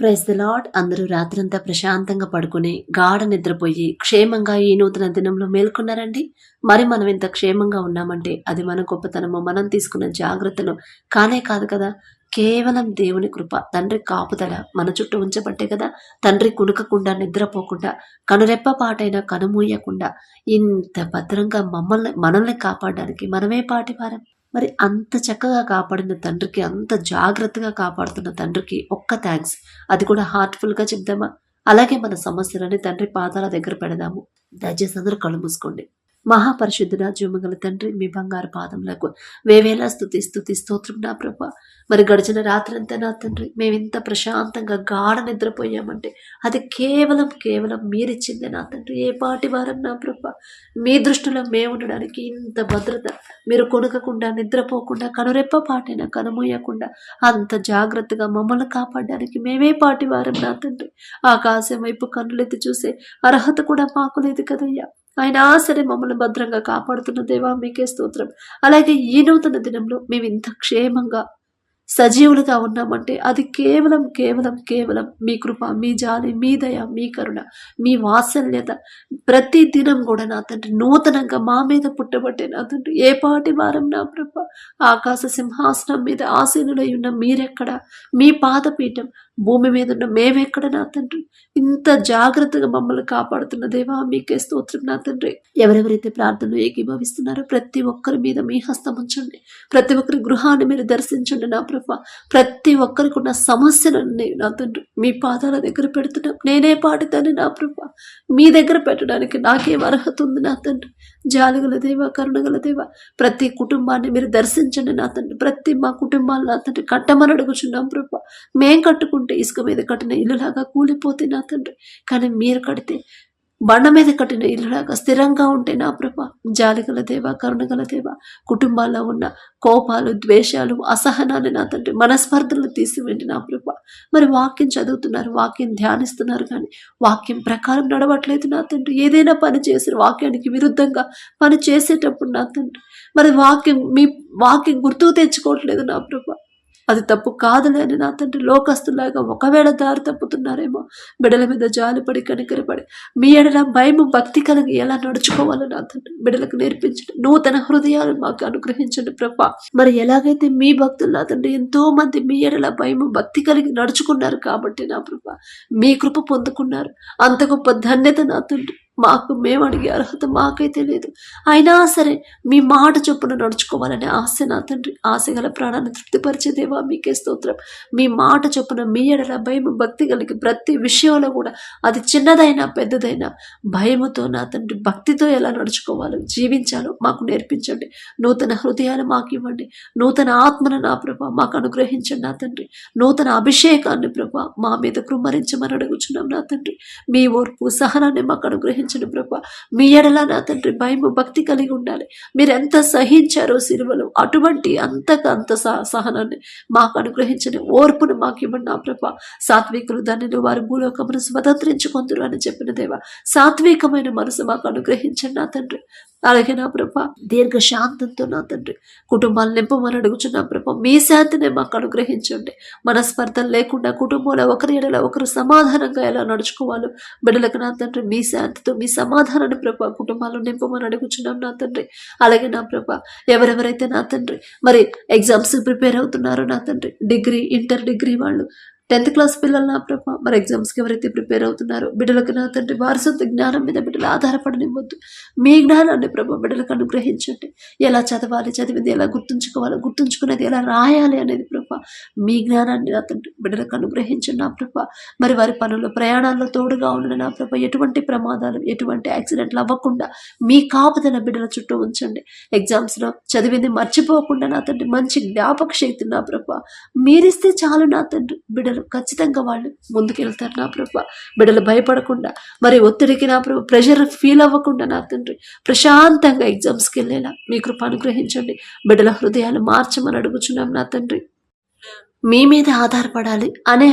Praise the lord అందరూ రాత్రంతా ప్రశాంతంగా పడుకుని గాఢ నిద్రపోయి క్షేమంగా ఈ నూతన దినంలో మేల్కొన్నారండి. మరి మనం ఇంత క్షేమంగా ఉన్నామంటే అది మన గొప్పతనము మనం తీసుకున్న జాగ్రత్తలు కానే కాదు కదా. కేవలం దేవుని కృప తండ్రి కాపుదల మన చుట్టూ ఉంచబట్టే కదా. తండ్రి కునుకకుండా నిద్రపోకుండా కనురెప్ప పాటైనా కనుమూయకుండా ఇంత భద్రంగా మమ్మల్ని మనల్ని కాపాడడానికి మనమే పాటివారం. మరి అంత చక్కగా కాపాడిన తండ్రికి అంత జాగ్రత్తగా కాపాడుతున్న తండ్రికి ఒక్క థ్యాంక్స్ అది కూడా హార్ట్ఫుల్గా చెప్దామా? అలాగే మన సమస్యలని తండ్రి పాదాల దగ్గర పెడదాము. దయచేసి అందరూ కళ్ళు మూసుకోండి. మహాపరిశుద్ధుడ జీవగల తండ్రి మీ బంగారు పాదములకు వేవేళ స్థుతి స్థుతి స్తోత్రం నా ప్రభ. మరి గడిచిన రాత్రంతా నా తండ్రి మేము ఇంత ప్రశాంతంగా గాఢ నిద్రపోయామంటే అది కేవలం కేవలం మీరిచ్చిందే నా తండ్రి. ఏ పాటి వారం నా ప్రభ? మీ దృష్టిలో మేము ఉండడానికి ఇంత భద్రత మీరు కొనుకకుండా నిద్రపోకుండా కనురెప్ప పాటైనా కనుమూయకుండా అంత జాగ్రత్తగా మమ్మల్ని కాపాడడానికి మేమే పాటి వారం నా తండ్రి. ఆకాశం వైపు కన్నులెత్తి చూసే అర్హత కూడా మాకు లేదు కదయ్యా. ఆయన సరే మమ్మల్ని భద్రంగా కాపాడుతున్న దేవా మీకే స్తోత్రం. అలాగే ఈ నూతన దినంలో మేము ఇంత క్షేమంగా సజీవులుగా ఉన్నామంటే అది కేవలం కేవలం కేవలం మీ కృప మీ జాలి మీ దయ మీ కరుణ మీ వాత్సల్యత. ప్రతి దినం కూడా నా తండ్రి నూతనంగా మా మీద పుట్టబట్టే నా తండ్రి. ఏ పాటి వారం నా ప్రభ? ఆకాశ సింహాసనం మీద ఆసీనులై ఉన్న మీరెక్కడ? మీ పాదపీఠం భూమి మీద ఉన్న మేమెక్కడ నా తండ్రి? ఇంత జాగ్రత్తగా మమ్మల్ని కాపాడుతున్న దేవా మీకే స్తోత్రం నా తండ్రి. ఎవరెవరైతే ప్రార్థనలు ఏకీభవిస్తున్నారో ప్రతి ఒక్కరి మీద మీ హస్తం ఉంచండి. ప్రతి ఒక్కరి గృహాన్ని మీరు దర్శించండి నా ప్రభు. ప్రతి ఒక్కరికి ఉన్న సమస్యలన్నీ నా తండ్రి మీ పాదాల దగ్గర పెడుతున్నాం. నేనే పాడుతాను నా ప్రభ. మీ దగ్గర పెట్టడానికి నాకేం అర్హత ఉంది నా తండ్రి. జాలిగల దేవ కరుణగల దేవ ప్రతి కుటుంబాన్ని మీరు దర్శించండి నా తండ్రి. ప్రతి మా కుటుంబాలు నా తండ్రి కట్టమని అడుగుచున్నాం ప్రభ. మేం కట్టుకుంటే ఇసుక మీద కట్టిన ఇల్లులాగా కూలిపోతే నా తండ్రి. కానీ మీరు కడితే బండ మీద కట్టిన ఇల్లులాగా స్థిరంగా ఉంటే నా ప్రభ జాలిగల దేవ కరుణగల దేవ కుటుంబాల్లో ఉన్న కోపాలు ద్వేషాలు అసహనాన్ని నా తండ్రి మనస్పర్ధలు తీసివేండి నా ప్రభ. మరి వాక్యం చదువుతున్నారు వాక్యం ధ్యానిస్తున్నారు కానీ వాక్యం ప్రకారం నడవట్లేదు నా తండ్రి. ఏదైనా పని చేసిన వాక్యానికి విరుద్ధంగా పని చేసేటప్పుడు నా తండ్రి మరి వాక్యం మీ వాక్యం గుర్తుకు తెచ్చుకోవట్లేదు నా ప్రభ. అది తప్పు కాదులే అని నా తండ్రి లోకస్తులాగా ఒకవేళ దారి తప్పుతున్నారేమో బిడల మీద జాలిపడి కనికరపడి మీ ఎడల భయము భక్తి కలిగి ఎలా నడుచుకోవాలో నా తండ్రి బిడలకు నేర్పించండి. నూతన హృదయాలు మాకు అనుగ్రహించండి ప్రభా. మరి ఎలాగైతే మీ భక్తులు నా తండ్రి ఎంతో మంది మీ ఎడల భయము భక్తి కలిగి నడుచుకున్నారు కాబట్టి నా ప్రభా మీ కృప పొందుకున్నారు. అంత గొప్ప ధన్యత నా తండ్రి. మాకు మేము అడిగే అర్హత మాకైతే లేదు. అయినా సరే మీ మాట చొప్పున నడుచుకోవాలనే ఆశ నా తండ్రి. ఆశ గల ప్రాణాన్ని తృప్తిపరిచేదేవా మీకే స్తోత్రం. మీ మాట చొప్పున మీ ఎడల భయం భక్తి కలిగి ప్రతి విషయంలో కూడా అది చిన్నదైనా పెద్దదైనా భయముతో నా తండ్రి భక్తితో ఎలా నడుచుకోవాలో జీవించాలో మాకు నేర్పించండి. నూతన హృదయాలు మాకు ఇవ్వండి. నూతన ఆత్మను నా ప్రభ మాకు అనుగ్రహించండి నా తండ్రి. నూతన అభిషేకాన్ని ప్రభా మా మీద కృమ్మరించమని అడుగుచున్నాం నా తండ్రి. మీ ఓర్పు సహనాన్ని మాకు అనుగ్రహించండి. ప్రభ. మీ ఎడల నా తండ్రి భయము భక్తి కలిగి ఉండాలి. మీరు ఎంత సహించారో సిలువలో అటువంటి అంతకు అంత సహ- సహనాన్ని మాకు అనుగ్రహించని ఓర్పును మాకు ఇవ్వండి నా ప్రభ. సాత్వికులు దానిని వారి భూలోకమును స్వతంత్రించుకుందరు అని చెప్పిన దేవ. సాత్వికమైన మనసు మాకు అనుగ్రహించండి నా తండ్రి. అలాగే నా ప్రభ దీర్ఘ శాంతంతో నా తండ్రి కుటుంబాలు నింపమని అడుగుచున్నా ప్రభ. మీ శాంతిని మాకు అనుగ్రహించండి. మనస్పర్ధలు లేకుండా కుటుంబంలో ఒకరి ఎడల ఒకరు సమాధానంగా ఎలా నడుచుకోవాలో బిడ్డలకు నా తండ్రి మీ శాంతితో మీ సమాధానాన్ని ప్రభ కుటుంబాలు నింపమని అడుగుచున్నాం నా తండ్రి. అలాగే నా ప్రభ ఎవరెవరైతే నా తండ్రి మరి ఎగ్జామ్స్ ప్రిపేర్ అవుతున్నారో నా తండ్రి డిగ్రీ ఇంటర్ డిగ్రీ వాళ్ళు టెన్త్ క్లాస్ పిల్లలు నా ప్రభ. మరి ఎగ్జామ్స్కి ఎవరైతే ప్రిపేర్ అవుతున్నారో బిడ్డలకు నా తండ్రి వారసత్వ జ్ఞానం మీద బిడ్డలు ఆధారపడనివ్వద్దు. మీ జ్ఞానాన్ని ప్రభ బిడ్డలకు అనుగ్రహించండి. ఎలా చదవాలి చదివింది ఎలా గుర్తుంచుకోవాలి గుర్తుంచుకునేది ఎలా రాయాలి అనేది ప్రభ. మీ జ్ఞానాన్ని నా తండ్రి బిడ్డలకు అనుగ్రహించండి నా ప్రభ. మరి వారి పనులు ప్రయాణాల్లో తోడుగా ఉండండి నా ప్రభ. ఎటువంటి ప్రమాదాలు ఎటువంటి యాక్సిడెంట్లు అవ్వకుండా మీ కాపుదల బిడ్డల చుట్టూ ఉంచండి. ఎగ్జామ్స్లో చదివింది మర్చిపోకుండా నా తండ్రి మంచి జ్ఞాపక శక్తి నా ప్రభ. మీరిస్తే చాలు నా తండ్రి బిడ్డలు. ఖచ్చితంగా వాళ్ళు ముందుకెళ్తారు నా ప్రభ. బిడ్డలు భయపడకుండా మరి ఒత్తిడికి నా ప్రభు ప్రెషర్ ఫీల్ అవ్వకుండా నా తండ్రి ప్రశాంతంగా ఎగ్జామ్స్కి వెళ్ళేలా మీ కృప అనుగ్రహించండి. బిడ్డల హృదయాలు మార్చమని అడుగుచున్నాం నా తండ్రి. మీ మీద ఆధారపడాలి. అనే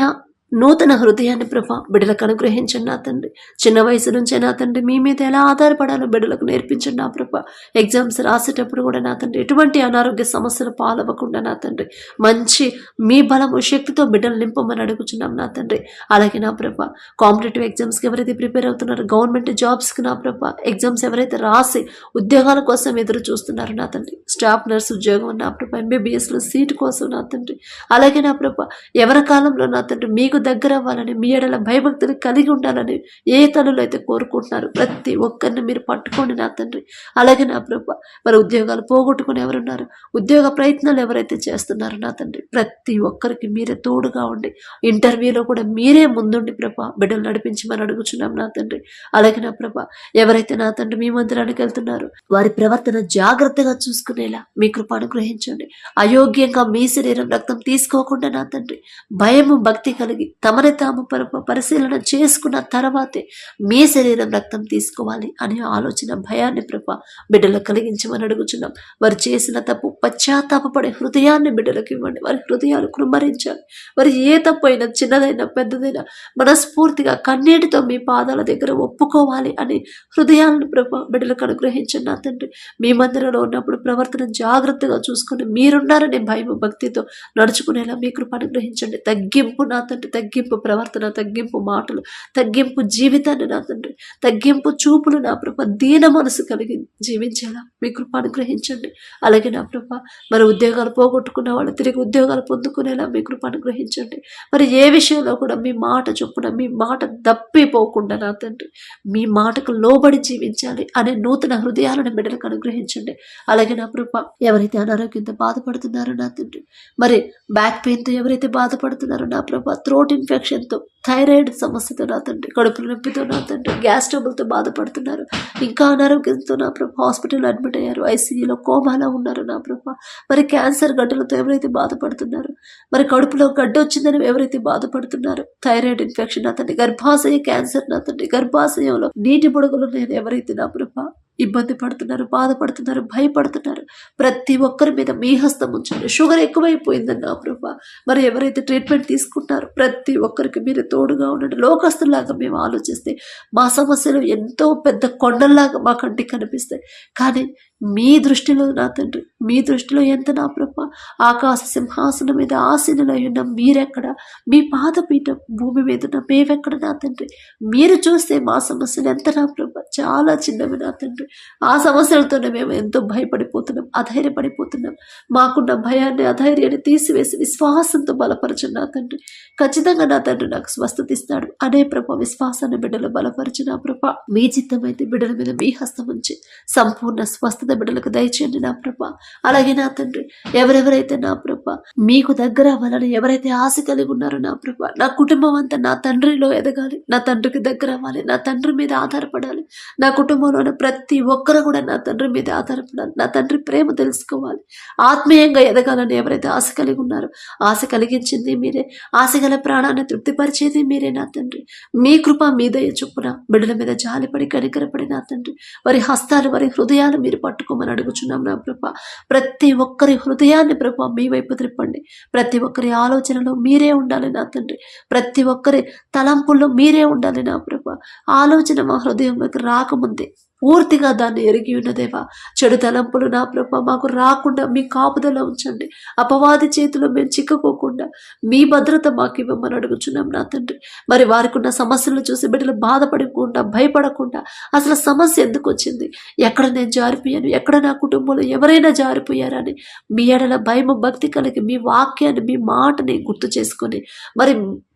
నూతన హృదయాన్ని ప్రభా బిడ్డలకు అనుగ్రహించండి నా తండ్రి. చిన్న వయసు నుంచే నా తండ్రి మీ మీద ఎలా ఆధారపడాలో బిడ్డలకు నేర్పించండి నా ప్రభా. ఎగ్జామ్స్ రాసేటప్పుడు కూడా నా తండ్రి ఎటువంటి అనారోగ్య సమస్యలు పాలవ్వకుండా నా తండ్రి. మంచి మీ బలము శక్తితో బిడ్డలు నింపమని అడుగుచున్నాం నా తండ్రి. అలాగే నా ప్రభ కాంపిటేటివ్ ఎగ్జామ్స్కి ఎవరైతే ప్రిపేర్ అవుతున్నారో గవర్నమెంట్ జాబ్స్కి నా ప్రభ ఎగ్జామ్స్ ఎవరైతే రాసి ఉద్యోగాల కోసం ఎదురు చూస్తున్నారు నా తండ్రి. స్టాఫ్ నర్స్ ఉద్యోగం నా ప్రభ ఎంబీబీఎస్లో సీటు కోసం నా తండ్రి. అలాగే నా ప్రభా ఎవరి కాలంలో నా తండ్రి మీకు దగ్గర అవ్వాలని మీ ఎడల భయభక్తులు కలిగి ఉండాలని ఏ తనులు అయితే కోరుకుంటున్నారు ప్రతి ఒక్కరిని మీరు పట్టుకోండి నా తండ్రి. అలాగే నా ప్రభా మరి ఉద్యోగాలు పోగొట్టుకుని ఎవరున్నారు? ఉద్యోగ ప్రయత్నాలు ఎవరైతే చేస్తున్నారో నా తండ్రి ప్రతి ఒక్కరికి మీరే తోడుగా ఉండి ఇంటర్వ్యూలో కూడా మీరే ముందుండి ప్రభా బిడ్డలు నడిపించమని అడుగుచున్నాం నా తండ్రి. అలాగే నా ప్రభా ఎవరైతే నా తండ్రి మీ మందిరానికి వెళ్తున్నారు వారి ప్రవర్తన జాగ్రత్తగా చూసుకునేలా మీ కృప అనుగ్రహించండి. అయోగ్యంగా మీ శరీరం రక్తం తీసుకోకుండా నా తండ్రి భయము భక్తి కలిగి తమని తాము పరిశీలన చేసుకున్న తర్వాతే మీ శరీరం రక్తం తీసుకోవాలి అనే ఆలోచన భయాన్ని ప్రభ బిడ్డలకు కలిగించమని అడుగుచున్నాం. వారు చేసిన తప్పు పశ్చాత్తాపడే హృదయాన్ని బిడ్డలకు ఇవ్వండి. వారి హృదయాలు కృమరించాలి వారి ఏ తప్పు అయినా చిన్నదైనా పెద్దదైనా మనస్ఫూర్తిగా కన్నీటితో మీ పాదాల దగ్గర ఒప్పుకోవాలి అని హృదయాలను ప్రభ బిడ్డలకు అనుగ్రహించండి నా తండ్రి. మీ మందిరంలో ఉన్నప్పుడు ప్రవర్తన జాగ్రత్తగా చూసుకుని మీరున్నారనే భయం భక్తితో నడుచుకునేలా మీ కృప అనుగ్రహించండి. తగ్గింపు నా తండ్రి తగ్గింపు ప్రవర్తన తగ్గింపు మాటలు తగ్గింపు జీవితాన్ని నా తండ్రి తగ్గింపు చూపులు నా ప్రభ దీన మనసు కలిగి జీవించేలా మీ కృప అనుగ్రహించండి. అలాగే నా ప్రభ మరి ఉద్యోగాలు పోగొట్టుకున్న వాళ్ళు తిరిగి ఉద్యోగాలు పొందుకునేలా మీ కృప అనుగ్రహించండి. మరి ఏ విషయంలో కూడా మీ మాట చొప్పున మీ మాట దప్పిపోకుండా నా తండ్రి మీ మాటకు లోబడి జీవించాలి అనే నూతన హృదయాలను బిడ్డలకు అనుగ్రహించండి. అలాగే నా ప్రభ ఎవరైతే అనారోగ్యంతో బాధపడుతున్నారో నా తండ్రి మరి బ్యాక్ పెయిన్తో ఎవరైతే బాధపడుతున్నారో నా ప్రభ త్రోట్ ఇన్ఫెక్షన్తో థైరాయిడ్ సమస్యతో నా తండ్రి కడుపు నొప్పితో నా తండ్రి గ్యాస్ ట్రబుల్తో బాధపడుతున్నారు. ఇంకా అనారోగ్యంతో నా ప్రభ హాస్పిటల్లో అడ్మిట్ అయ్యారు. ఐసీయూలో కోమాలో ఉన్నారు నా ప్రభ. మరి క్యాన్సర్ గడ్డలతో ఎవరైతే బాధపడుతున్నారు? మరి కడుపులో గడ్డ వచ్చిందని ఎవరైతే బాధపడుతున్నారు? థైరాయిడ్ ఇన్ఫెక్షన్ నా తండ్రి గర్భాశయ క్యాన్సర్ నా తండ్రి గర్భాశయంలో నీటి బుడగలు నేను ఎవరైతే నా ప్రభ ఇబ్బంది పడుతున్నారు బాధపడుతున్నారు భయపడుతున్నారు. ప్రతి ఒక్కరి మీద మీ హస్తం ఉంచండి. షుగర్ ఎక్కువైపోయిందని నా ప్రభా. మరి ఎవరైతే ట్రీట్మెంట్ తీసుకుంటారో ప్రతి ఒక్కరికి మీరు తోడుగా ఉండండి. లోకస్తులాగా మేము ఆలోచిస్తే మా సమస్యలు ఎంతో పెద్ద కొండల్లాగా మా కంటికి కనిపిస్తాయి. కానీ మీ దృష్టిలో నా తండ్రి మీ దృష్టిలో ఎంత నా ప్రభ? ఆకాశ సింహాసనం మీద ఆసీనులై ఉన్న మీరెక్కడ? మీ పాదపీఠం భూమి మీద ఉన్న మేమెక్కడ నా తండ్రి? మీరు చూస్తే మా సమస్యలు ఎంత నా ప్రభ? చాలా చిన్నవి నా తండ్రి. ఆ సమస్యలతోనే మేము ఎంతో భయపడిపోతున్నాం అధైర్యపడిపోతున్నాం. మాకున్న భయాన్ని అధైర్యాన్ని తీసివేసి విశ్వాసంతో బలపరచు నా తండ్రి. ఖచ్చితంగా నా తండ్రి నాకు స్వస్థత ఇస్తాడు అనే ప్రభ విశ్వాసాన్ని బిడ్డలు బలపరచు నా ప్రభ. మీ చిత్తమైతే బిడ్డల మీద మీ హస్తం ఉంచి సంపూర్ణ స్వస్థత బిడ్డలకు దయచేయండి నా ప్రభ. అలాగే నా తండ్రి ఎవరెవరైతే నా ప్రభ మీకు దగ్గర అవ్వాలని ఎవరైతే ఆశ కలిగి ఉన్నారో నా ప్రభ నా కుటుంబం అంతా నా తండ్రిలో ఎదగాలి. నా తండ్రికి దగ్గర అవ్వాలి. నా తండ్రి మీద ఆధారపడాలి. నా కుటుంబంలో ఉన్న ప్రతి ఒక్కరు కూడా నా తండ్రి మీద ఆధారపడాలి. నా తండ్రి ప్రేమ తెలుసుకోవాలి. ఆత్మీయంగా ఎదగాలని ఎవరైతే ఆశ కలిగి ఉన్నారో ఆశ కలిగించింది మీరే. ఆశ గల ప్రాణాన్ని తృప్తిపరిచేది మీరే నా తండ్రి. మీ కృప మీద చొప్పున బిడ్డల మీద జాలిపడి కనికరపడి నా తండ్రి. వారి హస్తాలు వారి హృదయాలు మీరు పట్టుకోమని అడుగుచున్నాం నా ప్రభ. ప్రతి ఒక్కరి హృదయాన్ని ప్రభ మీ వైపు త్రిప్పండి. ప్రతి ఒక్కరి ఆలోచనలో మీరే ఉండాలి నా తండ్రి. ప్రతి ఒక్కరి తలంపుల్లో మీరే ఉండాలి నా ప్రభ. ఆలోచన మా హృదయంలోకి రాకముందే. పూర్తిగా దాన్ని ఎరిగి ఉన్నదేవా చెడు తలంపులు నా ప్రభ మాకు రాకుండా మీ కాపుదల ఉంచండి. అపవాది చేతిలో మేము చిక్కుకోకుండా మీ భద్రత మాకు ఇవ్వమని అడుగుచున్నాం నా తండ్రి. మరి వారికి ఉన్న సమస్యలు చూసి బిడ్డలు బాధపడకుండా భయపడకుండా అసలు సమస్య ఎందుకు వచ్చింది? ఎక్కడ నేను జారిపోయాను? ఎక్కడ నా కుటుంబంలో ఎవరైనా జారిపోయారని మీ ఎడల భయము భక్తి కలిగి మీ వాక్యాన్ని మీ మాటని గుర్తు చేసుకొని మరి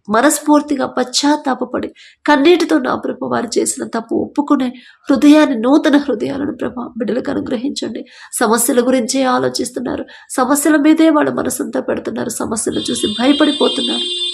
మనస్ఫూర్తిగా పశ్చాత్తాపడి కన్నీటితో నా ప్రభ వారు చేసిన తప్పు ఒప్పుకునే హృదయాన్ని నూతన హృదయాలను ప్రభ బిడ్డలకు అనుగ్రహించండి. సమస్యల గురించే ఆలోచిస్తున్నారు. సమస్యల మీదే వాళ్ళ మనసంతా పెడుతున్నారు. సమస్యలు చూసి భయపడిపోతున్నారు.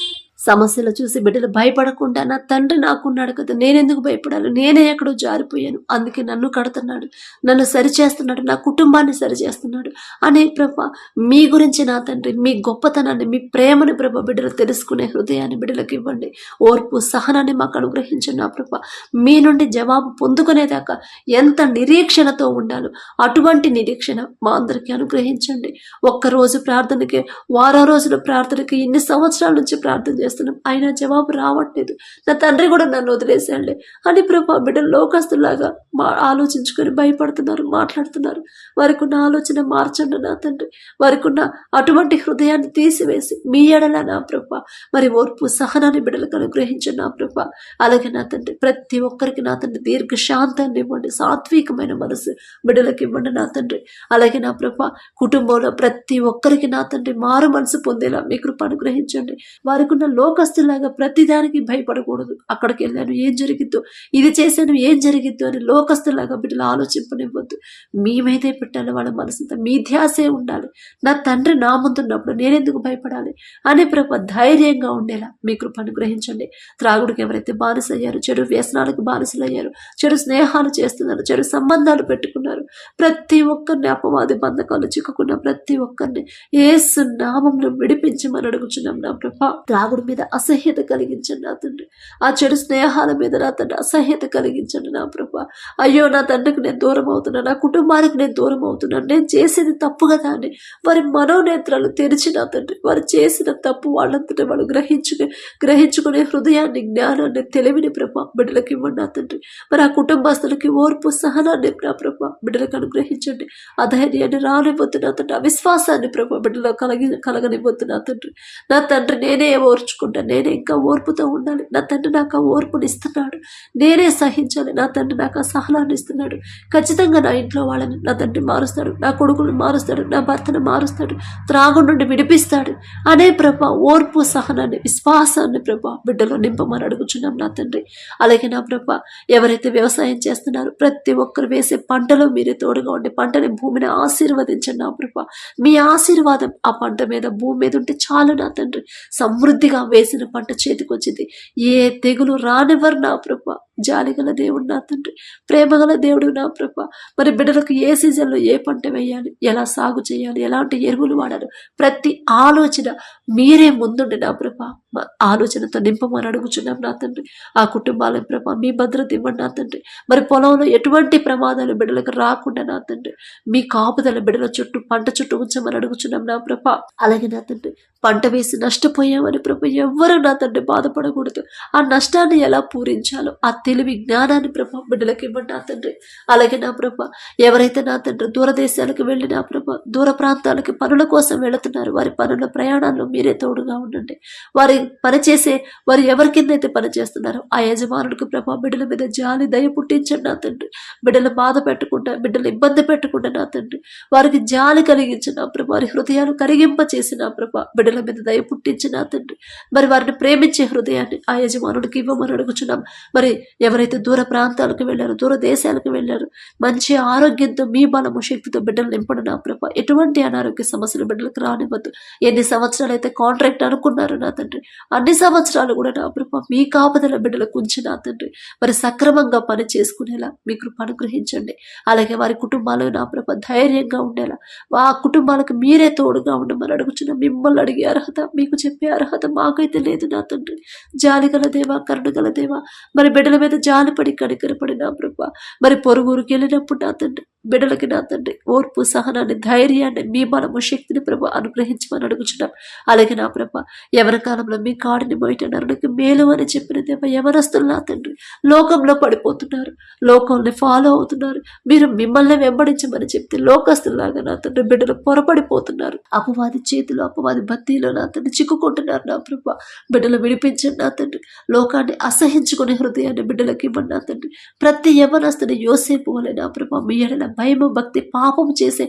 సమస్యలు చూసి బిడ్డలు భయపడకుండా నా తండ్రి నాకున్నాడు కదా నేనెందుకు భయపడాలి? నేనే ఎక్కడో జారిపోయాను. అందుకే నన్ను కడుతున్నాడు. నన్ను సరిచేస్తున్నాడు. నా కుటుంబాన్ని సరిచేస్తున్నాడు. అనే ప్రభ మీ గురించి నా తండ్రి మీ గొప్పతనాన్ని మీ ప్రేమని ప్రభ బిడ్డలు తెలుసుకునే హృదయాన్ని బిడ్డలకు ఇవ్వండి. ఓర్పు సహనాన్ని మాకు అనుగ్రహించండి నా ప్రభ. మీ నుండి జవాబు పొందుకునేదాకా ఎంత నిరీక్షణతో ఉండాలో అటువంటి నిరీక్షణ మా అందరికీ అనుగ్రహించండి. ఒక్క రోజు ప్రార్థనకి వారం రోజుల ప్రార్థనకి ఇన్ని సంవత్సరాల నుంచి ప్రార్థన చేస్తాం చేస్తున్నాం. అయినా జవాబు రావట్లేదు. నా తండ్రి కూడా నన్ను వదిలేసాడులే అని ప్రభా బిడ్డలు లోకస్తులాగా మా ఆలోచించుకొని భయపడుతున్నారు మాట్లాడుతున్నారు. వారికి ఉన్న ఆలోచన మార్చండి నా తండ్రి. వారికి ఉన్న అటువంటి హృదయాన్ని తీసివేసి మీ ఎడల నా ప్రభ. మరి ఓర్పు సహనాన్ని బిడ్డలకు అనుగ్రహించండి నా ప్రభ. అలాగే నా తండ్రి ప్రతి ఒక్కరికి నా తండ్రి దీర్ఘ శాంతాన్ని ఇవ్వండి. సాత్వికమైన మనసు బిడ్డలకు ఇవ్వండి నా తండ్రి. అలాగే నా ప్రభ కుటుంబంలో ప్రతి ఒక్కరికి నా తండ్రి మారు మనసు పొందేలా మీ కృప అనుగ్రహించండి. వారికి ఉన్న లోకస్తులాగా ప్రతిదానికి భయపడకూడదు. అక్కడికి వెళ్ళాను ఏం జరిగిద్దో ఇది చేశాను ఏం జరిగిద్దో అని లోకస్తులాగా బిడ్డలు ఆలోచింపనివ్వద్దు. మేమైతే పెట్టాలి వాళ్ళ మనసుంతా మీ ధ్యాసే ఉండాలి. నా తండ్రి నా ముందున్నప్పుడు నేనెందుకు భయపడాలి అనే ప్రభ ధైర్యంగా ఉండేలా మీ కృప అనుగ్రహించండి. త్రాగుడికి ఎవరైతే బానిసయ్యారు చెడు వ్యసనాలకు బానిసలయ్యారు చెడు స్నేహాలు చేస్తున్నారు చెడు సంబంధాలు పెట్టుకున్నారు ప్రతి ఒక్కరిని అపవాది బంధకాలు చిక్కుకున్న ప్రతి ఒక్కరిని ఏసు నామంలో విడిపించమని అడుగుచున్నాం నా ప్రభా. త్రాగుడి మీద అసహ్యత కలిగించండి నా తండ్రి. ఆ చెడు స్నేహాల మీద నా తండ్రి అసహ్యత కలిగించండి నా ప్రభా. అయ్యో నా తండ్రికి నేను దూరం అవుతున్నా నా కుటుంబానికి నేను దూరం అవుతున్నాను. నేను చేసేది తప్పు కదా అని వారి మనోనేత్రాలు తెరిచి నా తండ్రి. వారు చేసిన తప్పు వాళ్ళంతటా వాళ్ళు గ్రహించుకుని గ్రహించుకునే హృదయాన్ని జ్ఞానాన్ని తెలివిని ప్రభా బిడ్డలకి ఇవ్వండి నా తండ్రి. మరి ఆ కుటుంబస్తులకి ఓర్పు సహనాన్ని నా ప్రభా బిడ్డలకు అనుగ్రహించండి. ఆ ధైర్యాన్ని రానివ్వద్దు నా తండ్రి. అవిశ్వాసాన్ని ప్రభా బిడ్డలో కలగి కలగనివ్వద్దు నా తండ్రి. నా తండ్రి నేనే ఓర్చు ఓర్చుకుంటాను నేనే ఇంకా ఓర్పుతో ఉండాలి. నా తండ్రి నాకు ఆ ఓర్పుని ఇస్తున్నాడు. నేనే సహించాలి. నా తండ్రి నాకు ఆ సహనాన్ని ఇస్తున్నాడు. ఖచ్చితంగా నా ఇంట్లో వాళ్ళని నా తండ్రి మారుస్తాడు. నా కొడుకుని మారుస్తాడు. నా భర్తను మారుస్తాడు. త్రాగు నుండి విడిపిస్తాడు. అనే ప్రభ ఓర్పు సహనాన్ని విశ్వాసాన్ని ప్రభ బిడ్డలో నింపమని అడుగుచున్నాం నా తండ్రి. అలాగే నా ప్రభ ఎవరైతే వ్యవసాయం చేస్తున్నారో ప్రతి ఒక్కరు వేసే పంటలో మీరే తోడుగా ఉండి పంటని భూమిని ఆశీర్వదించండి నా ప్రభ. మీ ఆశీర్వాదం ఆ పంట మీద భూమి మీద ఉంటే చాలు నా తండ్రి. సమృద్ధిగా వేసిన పంట చేతికొచ్చింది. ఏ తెగులు రానివ్వరు నా ప్రభ. జాలిగల దేవుడు నా తండ్రి. ప్రేమగల దేవుడు నా ప్రభ. మరి బిడ్డలకు ఏ సీజన్లో ఏ పంట వేయాలి? ఎలా సాగు చేయాలి? ఎలాంటి ఎరువులు వాడాలి? ప్రతి ఆలోచన మీరే ముందుండి నా ప్రభ. ఆలోచనతో నింపమని అడుగుచున్నాం నా తండ్రి. ఆ కుటుంబాల ప్రభ మీ భద్రత ఇవ్వండి నా తండ్రి. మరి పొలంలో ఎటువంటి ప్రమాదాలు బిడ్డలకు రాకుండా నా తండ్రి. మీ కాపుదల బిడ్డల చుట్టూ పంట చుట్టూ ఉంచమని అడుగుచున్నాం నా ప్రభ. అలాగే నా తండ్రి పంట వేసి నష్టపోయామని ప్రభ ఎవ్వరూ నా తండ్రి బాధపడకూడదు. ఆ నష్టాన్ని ఎలా పూరించాలో ఆ తెలివి జ్ఞానాన్ని ప్రభ బిడ్డలకు ఇవ్వండి నా తండ్రి. అలాగే నా ప్రభ ఎవరైతే నా తండ్రి దూరదేశాలకు వెళ్ళి నా ప్రభ దూర ప్రాంతాలకి పనుల కోసం వెళుతున్నారు వారి పనుల ప్రయాణాల్లో మీరే తోడుగా ఉండండి. వారి పని చేసే వారు ఎవరి కింద పని చేస్తున్నారో ఆ యజమానుడికి ప్రభ బిడ్డల మీద జాలి దయ పుట్టించండి నా తండ్రి. బిడ్డలు బాధ పెట్టకుండా బిడ్డలు ఇబ్బంది పెట్టకుండా నా తండ్రి. వారికి జాలి కలిగించిన ప్రభ వారి హృదయాలు కరిగింప చేసిన ప్రభ బిడ్డల మీద దయ పుట్టించిన తండ్రి. మరి వారిని ప్రేమించే హృదయాన్ని ఆ యజమానుడికి ఇవ్వమని అడుగుచున్నాం. మరి ఎవరైతే దూర ప్రాంతాలకు వెళ్ళారో దూర దేశాలకు వెళ్ళారో మంచి ఆరోగ్యంతో మీ బలము శక్తితో బిడ్డలు నింపడు నా ప్రభ. ఎటువంటి అనారోగ్య సమస్యలు బిడ్డలకు రానివ్వద్దు. ఎన్ని సంవత్సరాలు అయితే కాంట్రాక్ట్ అనుకున్నారు నా తండ్రి అన్ని సంవత్సరాలు కూడా నా ప్రభ మీ కాపుదల బిడ్డలకు ఉంచి నా తండ్రి. మరి సక్రమంగా పని చేసుకునేలా మీ కృప అనుగ్రహించండి. అలాగే వారి కుటుంబాలు నా ప్రభ ధైర్యంగా ఉండేలా. ఆ కుటుంబాలకు మీరే తోడుగా ఉండమని అడుగుచున్న మిమ్మల్ని అడిగే అర్హత మీకు చెప్పే అర్హత మాకైతే లేదు నా తండ్రి. జాలి గల దేవా కరుణ గల దేవా మరి బిడ్డల మీద జాలిపడి కనికరపడి నా ప్రభా. మరి పొరుగురికి వెళ్ళినప్పుడు నా తండ్రి బిడ్డలకి నా తండ్రి ఓర్పు సహనాన్ని ధైర్యాన్ని మీ మనము శక్తిని ప్రభ అనుగ్రహించమని అడుగుచున్నాం. అలాగే నా ప్రభ ఎవరి కాలంలో మీ కాడిని బయట నరునికి మేలు అని చెప్పిన దేవ ఎవరస్తులు నా తండ్రి లోకంలో పడిపోతున్నారు. లోకంని ఫాలో అవుతున్నారు. మీరు మిమ్మల్ని వెంబడించమని చెప్తే లోకస్తులాగా నా తండ్రి బిడ్డలు పొరపడిపోతున్నారు. అపవాది చేతిలో అపవాది బత్తీలో నా తండ్రి చిక్కుకుంటున్నారు నా ప్రభ. బిడ్డలు విడిపించండి నా తండ్రి. లోకాన్ని అసహించుకునే హృదయాన్ని బిడ్డలకి ఇవ్వండి నా తండ్రి? ప్రతి యవనస్తుని యోసేపు వలె నా ప్రభ మీ ఎడల భయము భక్తి పాపం చేసే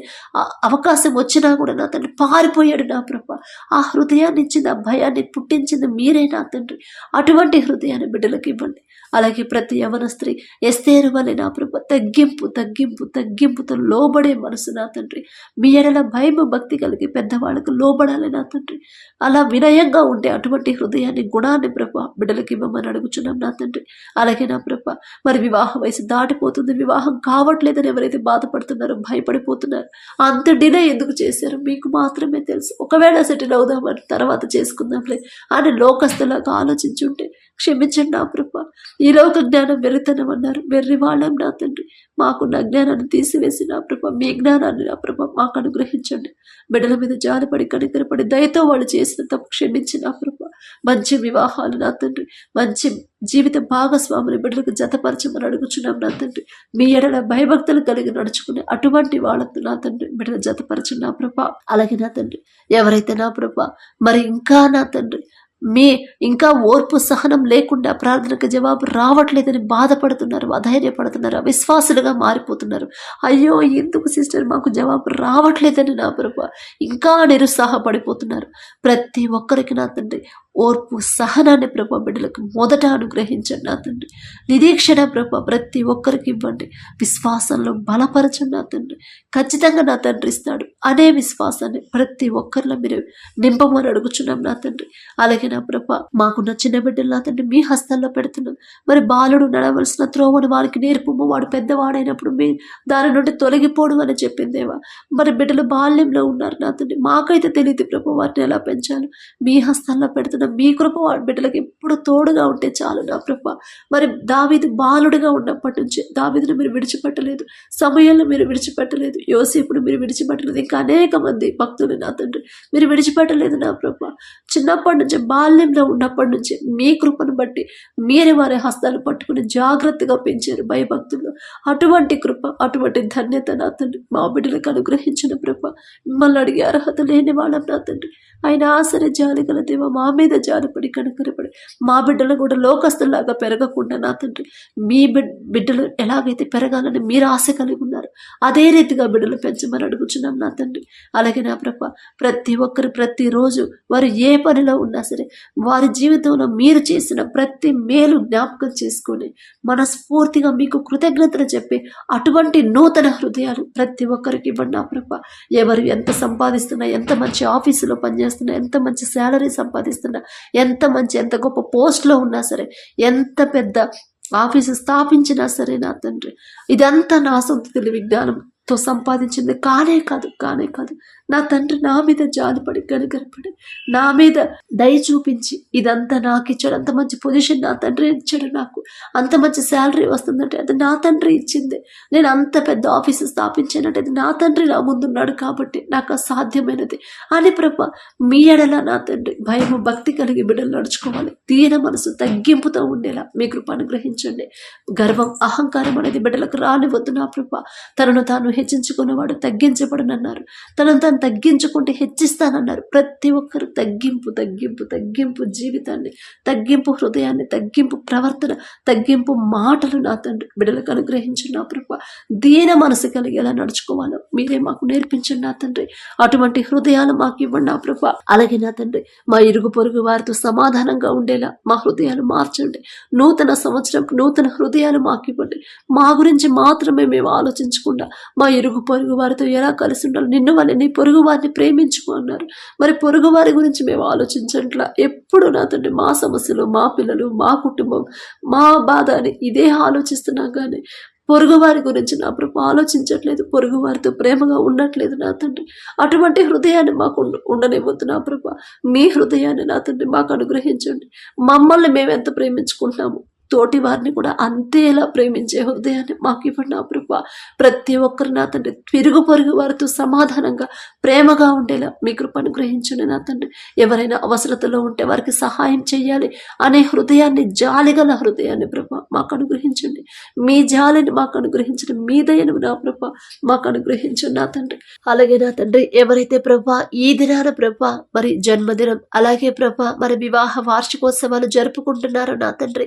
అవకాశం వచ్చినా కూడా నా తండ్రి పారిపోయాడు నా ప్రభా. ఆ హృదయాన్ని ఇచ్చింది ఆ భయాన్ని పుట్టించింది మీరే నా తండ్రి. అటువంటి హృదయాన్ని బిడ్డలకు ఇవ్వండి. అలాగే ప్రతి యవన స్త్రీ ఎస్తేరు వలె నా ప్రభ తగ్గింపు తగ్గింపు తగ్గింపుతో లోబడే మనసు నా తండ్రి. మీ ఎడల భయం భక్తి కలిగి పెద్దవాళ్ళకు లోబడాలి నా తండ్రి. అలా వినయంగా ఉండే అటువంటి హృదయాన్ని గుణాన్ని ప్రభ బిడ్డలకి ఇవ్వమని అడుగుచున్నాం నా తండ్రి. అలాగే నా ప్రభ మరి వివాహ వయసు దాటిపోతుంది వివాహం కావట్లేదని ఎవరైతే బాధపడుతున్నారో భయపడిపోతున్నారు అంత డిలే ఎందుకు చేశారో? మీకు మాత్రమే తెలుసు. ఒకవేళ సెటిల్ అవుదామని తర్వాత చేసుకుందాంలే అని లోకస్తులాగా ఆలోచించుంటే క్షమించండి నా ప్రభ. ఈ లోక జ్ఞానం వెర్రితనం అన్నారు. వెర్రి వాళ్ళం నా తండ్రి. మాకున్న జ్ఞానాన్ని తీసివేసి నా ప్రభ మీ జ్ఞానాన్ని నా ప్రభ మాకు అనుగ్రహించండి. బిడ్డల మీద జాలిపడి కనికరపడి దయతో వాళ్ళు చేసిన తప్పు క్షమించి నా ప్రభ. మంచి వివాహాలు నా తండ్రి. మంచి జీవిత భాగస్వామిని బిడ్డలకు జతపరచమని అడుగుచున్నాం నా తండ్రి. మీ ఎడల భయభక్తులు కలిగి నడుచుకునే అటువంటి వాళ్ళతో నా తండ్రి బిడ్డలు జతపరచు నా ప్రభ. అలాగే నా తండ్రి ఎవరైతే నా ప్రభ మరి ఇంకా నా తండ్రి మీ ఇంకా ఓర్పు సహనం లేకుండా ప్రార్థనకు జవాబు రావట్లేదని బాధపడుతున్నారు అధైర్యపడుతున్నారు అవిశ్వాసులుగా మారిపోతున్నారు. అయ్యో ఎందుకు సిస్టర్ మాకు జవాబు రావట్లేదని నా ప్రభ? ఇంకా నిరుత్సాహపడిపోతున్నారు. ప్రతి ఒక్కరికి నా తండ్రి ఓర్పు సహనాన్ని ప్రభ బిడ్డలకు మొదట అనుగ్రహించండి నా తండ్రి. నిరీక్షణ ప్రభ ప్రతి ఒక్కరికి ఇవ్వండి. విశ్వాసంలో బలపరచండి నా తండ్రి. ఖచ్చితంగా నా తండ్రి ఇస్తాడు. అనే విశ్వాసాన్ని ప్రతి ఒక్కరిలో మీరు నింపమని అడుగుచున్నాం నా తండ్రి. అలాగే నా ప్రభ మాకున్న చిన్న బిడ్డలు నా తండ్రి మీ హస్తాల్లో పెడుతున్నాం మరి బాలుడు నడవలసిన త్రోవను వారికి నేర్పము. వాడు పెద్దవాడైనప్పుడు మీ దాని నుండి తొలగిపోడు అని చెప్పిందేవా మరి బిడ్డలు బాల్యంలో ఉన్నారు నా తండ్రి. మాకైతే తెలియదు ప్రభు వారిని ఎలా పెంచాలి. మీ హస్తాల్లో పెడుతున్నాం మీ కృప వాడి బిడ్డలకు ఎప్పుడు తోడుగా ఉంటే చాలు నా ప్రభ మరి దావీది బాలుడుగా ఉన్నప్పటి నుంచి దావీదును మీరు విడిచిపెట్టలేదు సమయంలో మీరు విడిచిపెట్టలేదు యోసేపును మీరు విడిచిపెట్టలేదు ఇంకా అనేక మంది భక్తులు నా తండ్రి. మీరు విడిచిపెట్టలేదు నా ప్రభ చిన్నప్పటి నుంచి బాల్యంలో ఉన్నప్పటి నుంచి మీ కృపను బట్టి మీరే వారి హస్తాలు పట్టుకుని జాగ్రత్తగా పెంచారు భయభక్తులు. అటువంటి కృప అటువంటి ధన్యత నా తండ్రి. మా బిడ్డలకు అనుగ్రహించిన ప్రభ మిమ్మల్ని అడిగే అర్హత లేని వాళ్ళం నా తండ్రి. ఆయన ఆసరి జాలి గల దేవ మా మీద జాలిపడి కనకరపడి మా బిడ్డలు కూడా లోకస్తులాగా పెరగకుండా నా తండ్రి. మీ బిడ్ బిడ్డలు ఎలాగైతే పెరగాలని మీరు ఆశ కలిగి ఉన్నారు అదే రీతిగా బిడ్డలు పెంచమని అడుగుచున్నాం నా తండ్రి. అలాగే నా ప్రభ ప్రతి ఒక్కరు ప్రతిరోజు వారు ఏ పనిలో ఉన్నా సరే వారి జీవితంలో మీరు చేసిన ప్రతి మేలు జ్ఞాపకం చేసుకొని మనస్ఫూర్తిగా మీకు కృతజ్ఞత కృతజ్ఞతలు చెప్పి అటువంటి నూతన హృదయాలు ప్రతి ఒక్కరికి ఇవ్వండి ప్రభ. ఎవరు ఎంత సంపాదిస్తున్నా ఎంత మంచి ఆఫీసులో పనిచేస్తున్నా ఎంత మంచి శాలరీ సంపాదిస్తున్నా ఎంత మంచి ఎంత గొప్ప పోస్ట్లో ఉన్నా సరే ఎంత పెద్ద ఆఫీసు స్థాపించినా సరే నా తండ్రి. ఇదంతా నా సొంత తెలివి తో సంపాదించింది. కానే కాదు కానే కాదు. నా తండ్రి నా మీద జాలిపడి కనికరపడి నా మీద దయ చూపించి ఇదంతా నాకు ఇచ్చాడు. అంత మంచి పొజిషన్ నా తండ్రి ఇచ్చాడు నాకు. అంత మంచి శాలరీ వస్తుందంటే అది నా తండ్రి ఇచ్చింది. నేను అంత పెద్ద ఆఫీస్ స్థాపించానంటే అది నా తండ్రి నా ముందున్నాడు కాబట్టి నాకు అసాధ్యమైనది. అని ప్రభ మీ ఎడల నా తండ్రి భయము భక్తి కలిగి బిడ్డలు నడుచుకోవాలి. దీన మనసు తగ్గింపుతో ఉండేలా మీ కృప అనుగ్రహించండి. గర్వం అహంకారం అనేది బిడ్డలకు రానివద్దు నా ప్రభ. తనను తాను హెచ్చించుకున్నవాడు తగ్గించబడనన్నారు. తనను తాను తగ్గించుకుంటే హెచ్చిస్తానన్నారు. ప్రతి ఒక్కరు తగ్గింపు తగ్గింపు తగ్గింపు జీవితాన్ని తగ్గింపు హృదయాన్ని తగ్గింపు ప్రవర్తన తగ్గింపు మాటలు నా తండ్రి బిడ్డలకు అనుగ్రహించిన నా ప్రభు. దీన మనసు కలిగేలా నడుచుకోవాలో మీరే మాకు నేర్పించండి నా తండ్రి. అటువంటి హృదయాలు మాకు ఇవ్వండి నా ప్రభు. అలాగే నా తండ్రి మా ఇరుగు పొరుగు వారితో సమాధానంగా ఉండేలా మా హృదయాలు మార్చండి. నూతన సంవత్సరం నూతన హృదయాలు మాకు ఇవ్వండి. మా గురించి మాత్రమే మేము ఆలోచించకుండా మా మా ఇరుగు పొరుగు వారితో ఎలా కలిసి ఉండాలి? నిన్ను వల్ల నీ పొరుగు వారిని ప్రేమించుకో అన్నారు. మరి పొరుగు వారి గురించి మేము ఆలోచించట్లా? ఎప్పుడు నా తండ్రి మా సమస్యలు మా పిల్లలు మా కుటుంబం మా బాధ అని ఇదే ఆలోచిస్తున్నాం కానీ పొరుగువారి గురించి నా ప్రభు ఆలోచించట్లేదు పొరుగువారితో ప్రేమగా ఉండట్లేదు నా తండ్రి. అటువంటి హృదయాన్ని మాకు ఉండనివ్వద్దు నా ప్రభు. మీ హృదయాన్ని నా తండ్రి మాకు అనుగ్రహించండి. మమ్మల్ని మేము ఎంత ప్రేమించుకుంటున్నాము తోటి వారిని కూడా అంతేలా ప్రేమించే హృదయాన్ని మాకు ఇవ్వండి నా ప్రభా. ప్రతి ఒక్కరు నా తండ్రి తిరుగు పొరుగు వారితో సమాధానంగా ప్రేమగా ఉండేలా మీ కృపను గ్రహించండి నా తండ్రి. ఎవరైనా అవసరతలో ఉంటే వారికి సహాయం చేయాలి. అనే హృదయాన్ని జాలిగల హృదయాన్ని ప్రభ మాకు అనుగ్రహించండి. మీ జాలిని మాకు అనుగ్రహించండి. మీ దయను నా ప్రభ మాకు అనుగ్రహించండి నా తండ్రి. అలాగే నా తండ్రి ఎవరైతే ప్రభ ఈ దినాన ప్రభ మరి జన్మదినం అలాగే ప్రభ మరి వివాహ వార్షికోత్సవాలు జరుపుకుంటున్నారో నా తండ్రి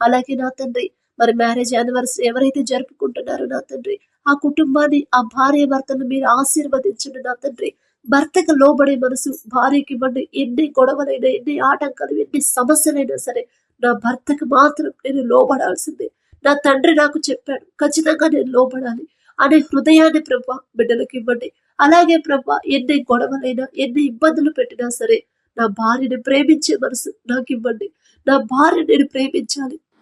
అలాగే నా తండ్రి మరి మ్యారేజ్ యానివర్సరీ ఎవరైతే జరుపుకుంటున్నారో నా తండ్రి ఆ కుటుంబాన్ని ఆ భార్య భర్తను మీరు ఆశీర్వదించండి నా తండ్రి. భర్తకు లోబడే మనసు భార్యకి ఇవ్వండి. ఎన్ని గొడవలైనా ఎన్ని ఆటంకాలు ఎన్ని సమస్యలైనా సరే నా భర్తకు మాత్రం నేను లోబడాల్సిందే. నా తండ్రి నాకు చెప్పాడు ఖచ్చితంగా నేను లోబడాలి. అనే హృదయాన్ని ప్రభా బిడ్డలకు ఇవ్వండి. అలాగే ప్రభ ఎన్ని గొడవలైనా ఎన్ని ఇబ్బందులు పెట్టినా సరే నా భార్యని ప్రేమించే మనసు నాకు ఇవ్వండి. నా భార్య నేను ప్రేమించాలి.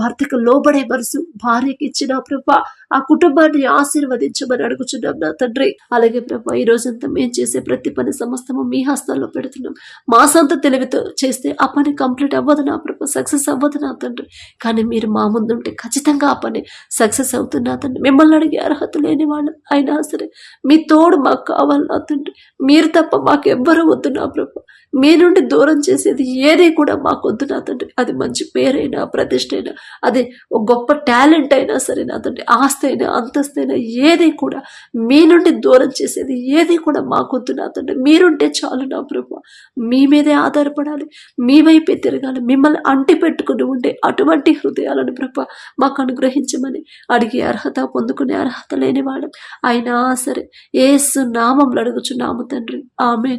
భర్తకు లోబడే మనసు భార్యకి ఇచ్చిన ప్రభ ఆ కుటుంబాన్ని ఆశీర్వదించమని అడుగుచున్నాం నా తండ్రి. అలాగే ప్రభా ఈ రోజంతా మేము చేసే ప్రతి పని సమస్తము మీ హస్తాల్లో పెడుతున్నాం. మా సొంత తెలివితో చేస్తే ఆ పని కంప్లీట్ అవ్వదు నా ప్రభా సక్సెస్ అవ్వదు నా తండ్రి. కానీ మీరు మా ముందుంటే ఖచ్చితంగా ఆ పని సక్సెస్ అవుతుంది నా తండ్రి. మిమ్మల్ని అడిగే అర్హత లేని వాళ్ళు అయినా సరే మీ తోడు మాకు కావాలి నా తండ్రి. మీరు తప్ప మాకు ఎవ్వరూ వద్దు నా ప్రభా. మీ నుండి దూరం చేసేది ఏది కూడా మాకు వద్దు నా తండ్రి. అది మంచి పేరైనా ప్రతిష్ట అయినా అది ఒక గొప్ప టాలెంట్ అయినా సరే నా తండ్రి. ఆస్తి అయినా అంతస్తు అయినా ఏది కూడా మీ నుండి దూరం చేసేది ఏది కూడా మాకొద్దు నా తండ్రి. మీరుంటే చాలు నా ప్రభు మీ మీదే ఆధారపడాలి. మీ వైపే తిరగాలి. మిమ్మల్ని అంటి పెట్టుకుని ఉండే అటువంటి హృదయాలను ప్రభు మాకు అనుగ్రహించమని అడిగే అర్హత పొందుకునే అర్హత లేనివాడు అయినా సరే ఏసు నామంలో అడుగుచున్నాము తండ్రి. ఆమె